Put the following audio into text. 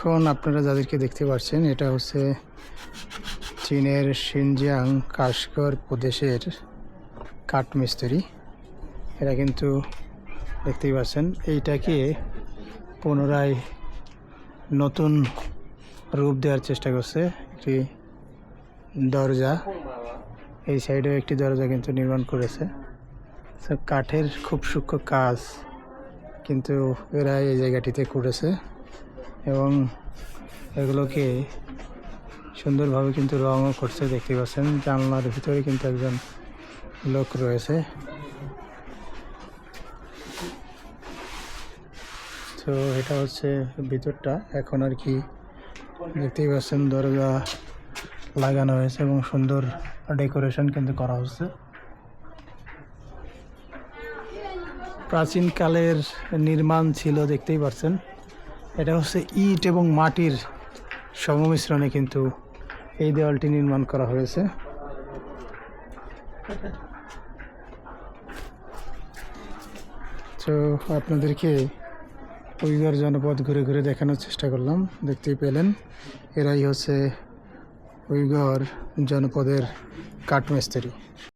এখন আপনারা যাদেরকে দেখতে পাচ্ছেন, এটা হচ্ছে চীনের সিনজিয়াং কাশগর প্রদেশের কাঠমিস্ত্রি। এরা কিন্তু দেখতেই পাচ্ছেন, এইটাকে পুনরায় নতুন রূপ দেওয়ার চেষ্টা করছে, একটি দরজা। এই সাইডেও একটি দরজা কিন্তু নির্মাণ করেছে। কাঠের খুব সূক্ষ্ম কাজ কিন্তু এরা এই জায়গাটিতে করেছে। এবং এগুলোকে সুন্দরভাবে কিন্তু রঙও করছে, দেখতে পাচ্ছেন। জানলার ভিতরে কিন্তু একজন লোক রয়েছে। তো এটা হচ্ছে ভিতরটা। এখন আর কি দেখতেই পাচ্ছেন, দরজা লাগানো হয়েছে এবং সুন্দর ডেকোরেশন কিন্তু করা হচ্ছে। প্রাচীনকালের নির্মাণ ছিল, দেখতেই পাচ্ছেন। এটা হচ্ছে ইট এবং মাটির সংমিশ্রণে কিন্তু এই দেওয়ালটি নির্মাণ করা হয়েছে। তো আপনাদেরকে উইগার জনপদ ঘুরে ঘুরে দেখানোর চেষ্টা করলাম, দেখতেই পেলেন। এরাই হচ্ছে উইগর জনপদের কাঠমিস্ত্রি।